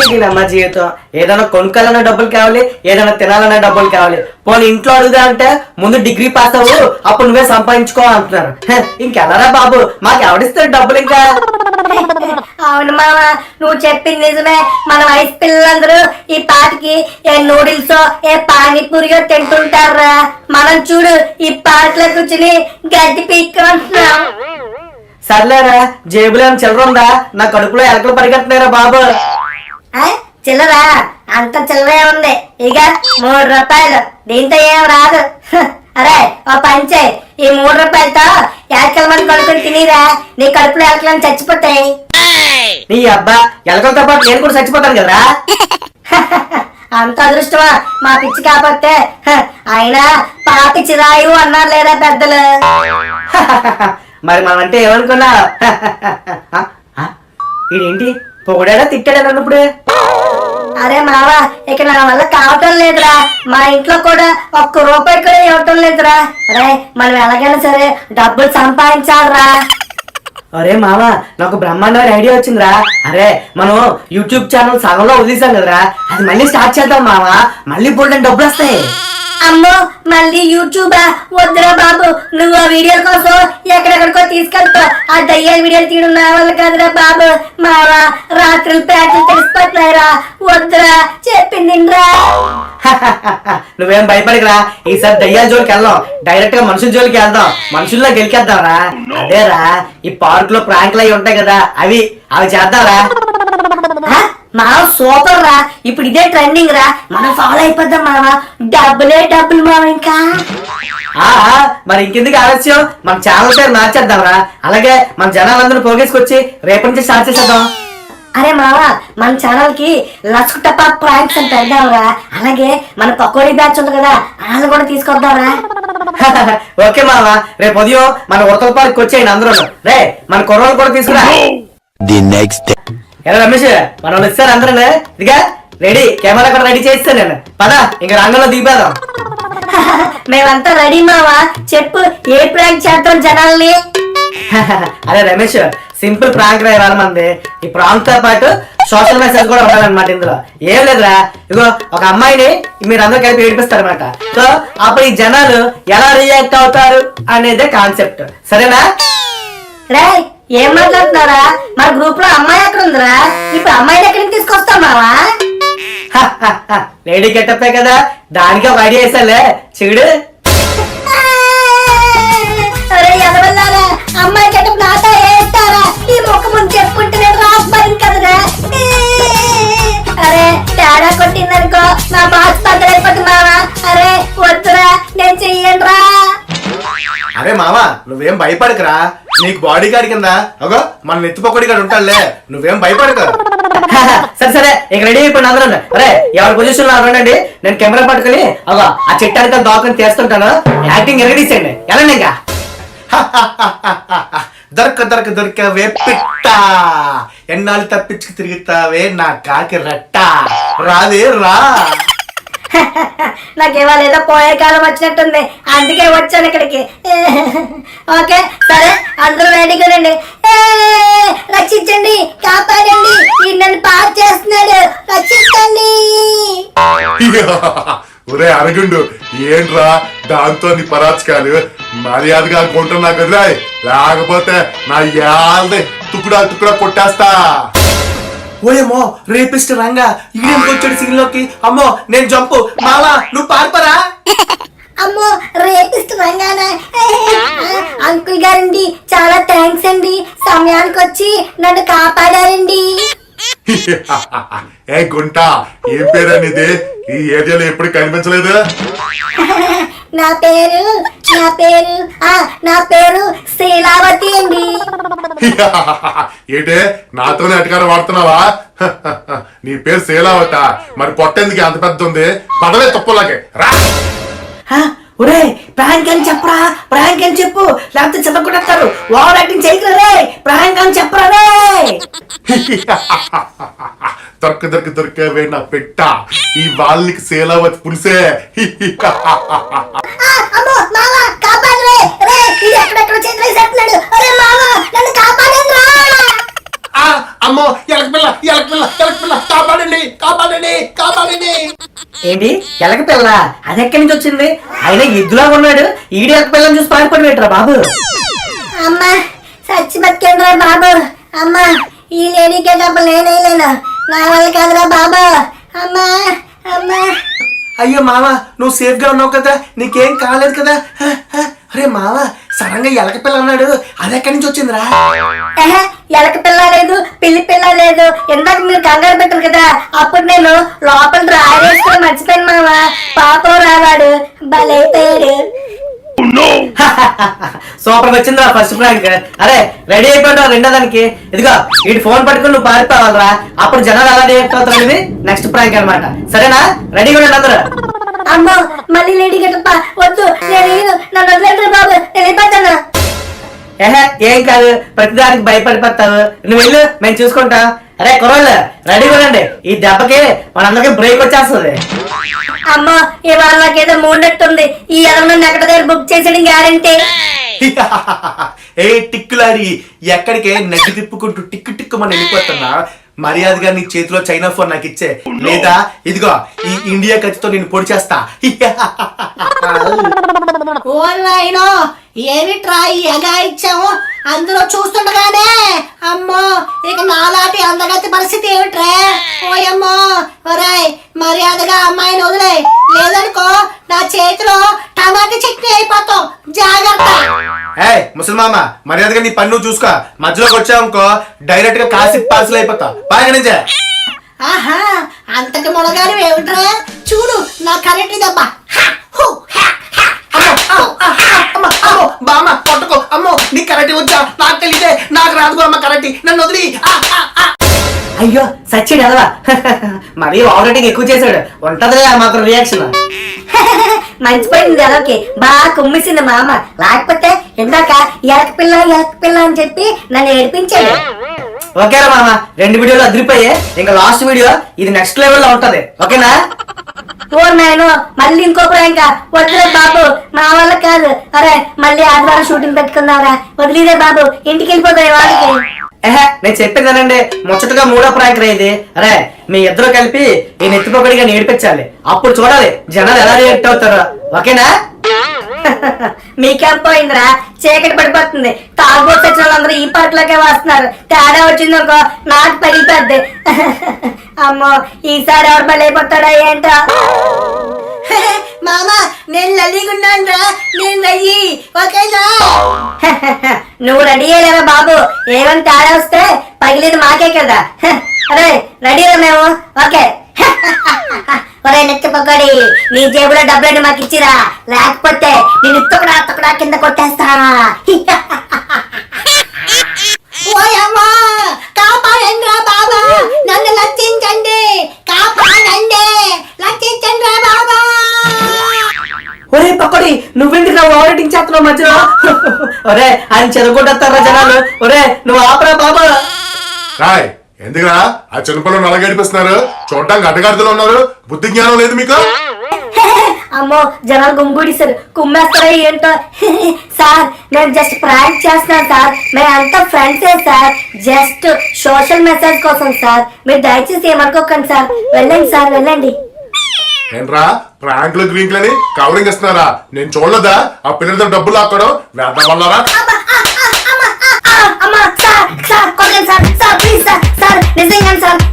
అమ్మ జీవితం. ఏదైనా కొనుక్కోవాలన్న డబ్బులు కావాలి ఏదైనా తినాలన్న డబ్బులు కావాలి. పోనీ ఇంట్లో అడుగుదా అంటే ముందు డిగ్రీ పాస్ అవ్వు అప్పుడు నువ్వే సంపాదించుకో అంటున్నారు. ఇంకెలారా బాబు? మాకు ఎవడిస్తారు డబ్బులు ఇంకా? అవును మామ నువ్వు చెప్పింది నిజమే. మన వయసు పిల్లలందరూ ఈ పాటికి ఏ నూడిల్స్ ఏ పానీపూరియో తింటుంటారా? మనం చూడు ఈ పార్క్లో కూర్చుని గడ్డి పీక్కుంటున్నాం. సర్లేరా జేబులో ఏమైనా చిల్లర ఉందా? నా కడుపులో ఎలకలు పరిగెడుతున్నారా బాబు? చిల్లరా? అంత చిల్లరే ఉంది. ఇక మూడు రూపాయలు. దీంతో ఏం రాదు. అరే ఓ పంచే ఈ మూడు రూపాయలతో ఎలకల మంది కొనుక్కొని తినిరా. నీ కడుపులో ఎలకలను చచ్చిపోతాయి. నీ అబ్బా ఎలకలతో పాటు నేను కూడా చచ్చిపోతాను కదరా? అంత అదృష్టమా? మా పిచ్చి కాకపోతే అయినా పాపి చిరాయు అన్నారు లేదా పెద్దలు? మరి మనం అంటే ఏమనుకున్నా ఇదేంటి పొగడాడా తిట్టాడా అన్నప్పుడు అరే మావా ఇక నా వల్ల కావటం లేదురా. మా ఇంట్లో కూడా ఒక్క రూపాయి కూడా ఇవ్వటం లేదురా. అరే మనం ఎలాగైనా సరే డబ్బులు సంపాదించాలరా. అరే మామ నాకు బ్రహ్మాండమైన ఐడియా వచ్చిందిరా. అరే మనం యూట్యూబ్ ఛానల్ సగంలో వదిలేసాం కదరా. అది మళ్ళీ స్టార్ట్ చేద్దాం మామ మళ్ళీ బోల్డెన్ డబ్బులు వస్తాయి. అమ్మో మళ్ళీ యూట్యూబా? వద్దురా బాబు నువ్వు ఆ వీడియో కోసం ఎక్కడెక్కడికో తీసుకెళ్తావు. ఆ దయ్యాల వీడియోలు తీయడం నా వల్ల కాదురా బాబు. మావా రాత్రులు పేటలు తెలిసిపోతున్నాయిరా. వద్దురా చెప్పింది రా నువ్వేం భయపడకరా. ఈసారి దయ్యాల జోలికి వెళ్దాం. డైరెక్ట్గా మనుషుల జోలికి వెళ్దాం. మనుషుల్లో గెలికేద్దాంరా. అదేరా ఈ పార్క్ దాంట్లో ప్రాంకులు అయి ఉంటాయి కదా అవి అవి చేద్దాంరా. మనం సూపర్ రా. ఇప్పుడు ఇదే ట్రెండింగ్ రా. మనం ఫాలో అయిపోద్దాం మామ. డబ్బులే డబ్బులు మామ ఇంకా. ఆ మరి ఇంకెందుకు ఆలస్యం? మన ఛానల్ పేరు మార్చేద్దాంరా. అలాగే మన జనాలందరూ పోగేసుకొచ్చి రేపటి నుంచి స్టార్ట్ చేసేద్దాం. అరే మావా మన ఛానల్కి లస్క్ టపా ప్రాంక్స్ అని పెడదాం రా అలాగే మన పకోడీ బ్యాచ్ ఉంది కదా వాళ్ళు కూడా తీసుకొద్దాం రా ఓకే మామ రేపు ఉదయం మన ఉడతల పార్క్ వచ్చేయండి అందరూ. రే మన కుర్రోళ్ళు కూడా తీసుకురా. Next day. ఎలా రమేష్? మన వాళ్ళు వచ్చారు అందరూ ఇదిగా రెడీ. కెమెరా కూడా రెడీ చేస్తాను నేను. పద ఇంకా రంగంలో దిగిపోదాం. మేమంతా రెడీ మావా. చెప్పు ఏ ప్రాంక్ చేద్దాం జనాల్ని? అదే రమేష్ సింపుల్ ప్రాంక్ ఇవ్వాలి మంది ఈ ప్రాంక్తో పాటు సోషల్ మెసేజ్ కూడా ఉండాలన్నమాట ఇందులో. ఏం లేదురా. ఇగో ఒక అమ్మాయిని మీరు అందరూ కలిపి ఏడిపిస్తారు అనమాట సో అప్పుడు ఈ జనాలు ఎలా రియాక్ట్ అవుతారు అనేదే కాన్సెప్ట్ సరేనా? రే ఏం మాట్లాడుతున్నారా మన గ్రూప్లో అమ్మాయి ఎక్కడ ఉందిరా? ఇప్పుడు అమ్మాయిని ఎక్కడి నుంచి తీసుకొస్తాం మావా లేడీ గెటప్పే కదా. దానికి ఒక ఐడియా వేసాలే. చిగుడు మామ నువ్వేం భయపడకరా. నీకు బాడీ గార్డ్ కింద అగో మన నెత్తిపోకడి గారు ఉంటాడులే. నువ్వేం భయపడక. సరే సరే ఇక రెడీ అయిపోయింది అందరూ అరే ఎవరి పొజిషన్లో ఉండండి నేను కెమెరా పట్టుకుని అగో ఆ చెట్టానికి దాకుని తీస్తుంటాను. యాక్టింగ్ ఎరగదీసేయండి వెళ్ళండి ఇంకా? దొరక దొరక దొరికవే పిట్ట. ఎన్నాళ్ళు తప్పించుకు తిరుగుతావే నా కాకి రట్ట. రావే రా. నాకు ఇవాళ ఏదో పోయే కాలం వచ్చినట్టుంది. అందుకే వచ్చాను ఇక్కడికి. ఓకే సరే అందరూ రెడీగా రండి రక్షించండి కాపాడండి. నన్ను పాస్ చేస్తున్నాడు. రక్షించండి. ఒరే అరగుండు ఏంట్రా? దాంతో నీ పరాచకాలు. మర్యాదగా కొంటున్నా కదరా లేకపోతే నా యాల్దే తుకుడా తుకుడా కొట్టేస్తా. ఓయేమో రేపిస్ట్ రంగా. ఈడేందుకు వచ్చాడు సీన్లోకి అమ్మో నేను జంపు. మామా నువ్వు పార్పరా. అమ్మో రేపిస్తున్నాగానే అంకుల్ గారండి చాలా థ్యాంక్స్ అండి. సమయానికి వచ్చి నన్ను కాపాడారండి. ఏ గుంట ఏం పేరు అనేది ఈ ఏరియాలో ఎప్పుడు కనిపించలేదు? నా పేరు నా పేరు ఆ నా పేరు శీలావతి అండి. ఏంటే నాతోనే అటకారం వాడుతున్నావా? నీ పేరు శీలావత. మరి పొట్టెందుకు అంత పెద్ద ఉంది? పడలే తప్పులాగే. రా. హ, ఒరే ప్రాంక్ అని చెప్పరా? ప్రాంక్ అని చెప్పు. లేకపోతే చెప్పకుంటారు ఓవర్ యాక్టింగ్ చేయకరా రే. ప్రాంక్ అని చెప్పరా రే. దొరక దొరక దొరకవే నా పెట్ట. ఈ వాళ్ళకి శీలావతి పులిసే. కాపాడరే రే. ఇది ఎక్కడెక్కడ చేతులు అరే మామ నన్ను కాపాడండి రా. ఆ, అమ్మో ఎలక పిల్ల ఎలక పిల్ల ఎలక పిల్ల కాపాడండి ఏంటి ఎలక పిల్ల? అది ఎక్కడి నుంచి వచ్చింది? అయినా ఎద్దులా ఉన్నాడు. ఈడి ఎలక పిల్లని చూసి పారిపోయి పెట్టరా బాబు? అమ్మా సచ్చి బతికేంద్రా బాబు? అమ్మా ఈ లేడీకే డబ్బులు నేనేలేను నా వల్ల కాదురా బాబు. అమ్మా అమ్మా. అయ్యో మామ నువ్వు సేఫ్గా ఉన్నావు కదా నీకేం కాలేదు కదా. అరే మామ సడన్గా ఎలక పిల్ల అన్నాడు. అది ఎక్కడి నుంచి వచ్చిందిరా? ఎహె, ఎలక పిల్ల లేదు పిల్లి పిల్ల లేదు. ఇందాక మీరు కంగారు పెట్టారు కదా అప్పుడు నేను లోపల రాయేసుకొని మర్చిపోయాను మామ పాపం రావాడు భలైపోయాడు సూపర్ వచ్చిందిరా ఫస్ట్ ప్రాంక్ అరే రెడీ అయిపోయాడు రెండో దానికి. ఇదిగో వీడి ఫోన్ పట్టుకుని నువ్వు పారిపోవాలరా. అప్పుడు జనాలు ఎలా రియాక్ట్ అవుతారు అనేది నెక్స్ట్ ప్రాంక్ అన్నమాట. సరేనా? రెడీగా ఉండండి అందరూ. అమ్మో మళ్ళీ లేడీ గట్టప్ప వద్దు నేను. నన్ను వదిలేండి బాబు నేను వెళ్ళిపోతాను. ఏహే ఏం కాదు ప్రతిదానికి భయపడిపోతావు. నువ్వు వెళ్ళు మేము చూసుకుంటాం. అరే కుర్రోళ్ళు రెడీగా ఉండండి ఈ దెబ్బకి మనందరికి బ్రేక్ వచ్చేస్తుంది. అమ్మో ఇవాళ నాకేదో మూడట్టుంది ఈ ఎదవను ఎక్కడ దగ్గర బుక్ చేసేయడం గ్యారంటీ ఏ టిక్కులారి ఎక్కడికే నగ్గి తిప్పుకుంటూ టిక్కు టిక్కు మనం వెళ్ళిపోతున్నా. మర్యాదగా నీ చేతిలో చైనా ఫోన్ నాకు ఇచ్చే. లేదా ఇదిగో ఈ ఇండియా ఖర్చుతో నేను పొడి చేస్తా. ఏమిట్రా ఈ ఎగా ఇచ్చాము అందులో చూస్తుండగానే అమ్మో ఇక నాలాంటి అందగతి పరిస్థితి ఏమిట్రా? ఓయమ్మో ఒరాయ్ మర్యాదగా అమ్మాయిని వదిలే లేదనుకో నా చేతిలో టమాటా చట్నీ అయిపోతాం. జాగ్రత్త. ఏ ముసల్మామ మర్యాదగా నీ పన్ను చూసుకో. మధ్యలోకి వచ్చావనుకో డైరెక్ట్గా కాసి పార్సల్ అయిపోతా. బాగా నుంచే. ఆహా అంతటి మొలగాడు ఏమిట్రా? చూడు నా కరెంట్ దెబ్బ బామ్మ పట్టుకో. అమ్మో నీ కరెక్ట్ వచ్చా నాకు తెలియదే నాకు రాదుకో అమ్మ కరెక్ట్ నన్ను వదిలి. ఆ, ఆ, ఆ. అయ్యో సచ్చిడు ఎదవా? మరీ ఆల్రెడీ ఎక్కువ చేశాడు. ఉంటదిలే ఆ మాత్రం రియాక్షన్ మంచిపోయింది అదొకే. బాగా కుమ్మిసింది మా అమ్మ. లేకపోతే ఇందాక ఎలక పిల్ల ఎలక పిల్ల అని చెప్పి నన్ను ఏడిపించాడు. ఓకేరా మామ రెండు వీడియోలు అదిరిపోయాయి ఇంకా లాస్ట్ వీడియో ఇది నెక్స్ట్ లెవెల్లో ఉంటది. ఓకేనా? ఓ నాయను మళ్ళీ ఇంకో ప్రాంక వదిలే బాబు మా వల్ల కాదు. అరే మళ్ళీ ఆదివారం షూటింగ్ పెట్టుకున్నారా వదిలేదే బాబు ఇంటికి వెళ్ళిపోతాయి వాళ్ళకి ఏహే నేను చెప్పేదానండి ముచ్చటగా మూడో ప్రాంక్ ఇది. అరే మీ ఇద్దరు కలిపి ఈ నెత్తిపోకడిగా నేర్పించాలి. అప్పుడు చూడాలి జనాలు ఎలా రియాక్ట్ అవుతారో. ఓకేనా? మీకేం పోయిందిరా? చీకటి పడిపోతుంది. తాగుబోతు వచ్చిన వాళ్ళందరూ ఈ పాటలోకే వస్తున్నారు. తేడా వచ్చింది అనుకో నాకు పగిలిపోద్ది. అమ్మో ఈసారి ఎవరు బలైపోతాడా ఏంటో? మామ నేను రెడీగున్నాను రా నేను రెడీ. ఓకేనా? నువ్వు రెడీ అయ్యలేవా బాబు? ఏమైనా తేడా వస్తే పగిలేది మాకే కదా. అరే రెడీరా మేము. ఓకే. ఒరే నెత్తి పక్కడి నీ జేబులో డబ్బులని మాకు ఇచ్చిరా. లేకపోతే నేను తొక్కడా తొక్కడా కింద కొట్టేస్తా ఓయమ్మా కాపాడండి రా బాబా. నన్ను రక్షించండి కాపాడండి. రక్షించండి రా బాబా. ఒరే పక్కడి నువ్వెందుకు నా ఓవరేటింగ్ చేస్తున్నావు మధ్యలో? ఒరే ఆయన చెదగొట్టేస్తారా జనాలు? ఒరే నువ్వు ఆపరా బాబా. రాయ్ ఎందుకురా ఆ చిన్నపిల్లలు నలగడిపిస్తున్నారు చూడటానికి అడ్డగాడిలో ఉన్నారు బుద్ధి జ్ఞానం లేదు మీకు అమ్మో జనాలు గుమ్గుడిసారు కుమ్మేస్తారా ఏంటో సార్ నేను జస్ట్ ప్రాంక్ చేస్తున్నాను సార్ మేమంతా ఫ్రెండ్సే సార్ జస్ట్ సోషల్ మెసేజ్ కోసం సార్ మీరు దయచేసి ఏమనుకోకండి సార్ వెళ్ళండి సార్ వెళ్ళండి ఏంట్రా ప్రాంక్లు గ్రీంక్లని కవరింగ్ ఇస్తున్నారా నేను చూడలేదా ఆ పిల్లలతో డబ్బులు ఆక్కడం వేద్దాం వల్లరా sir sir listening and sound.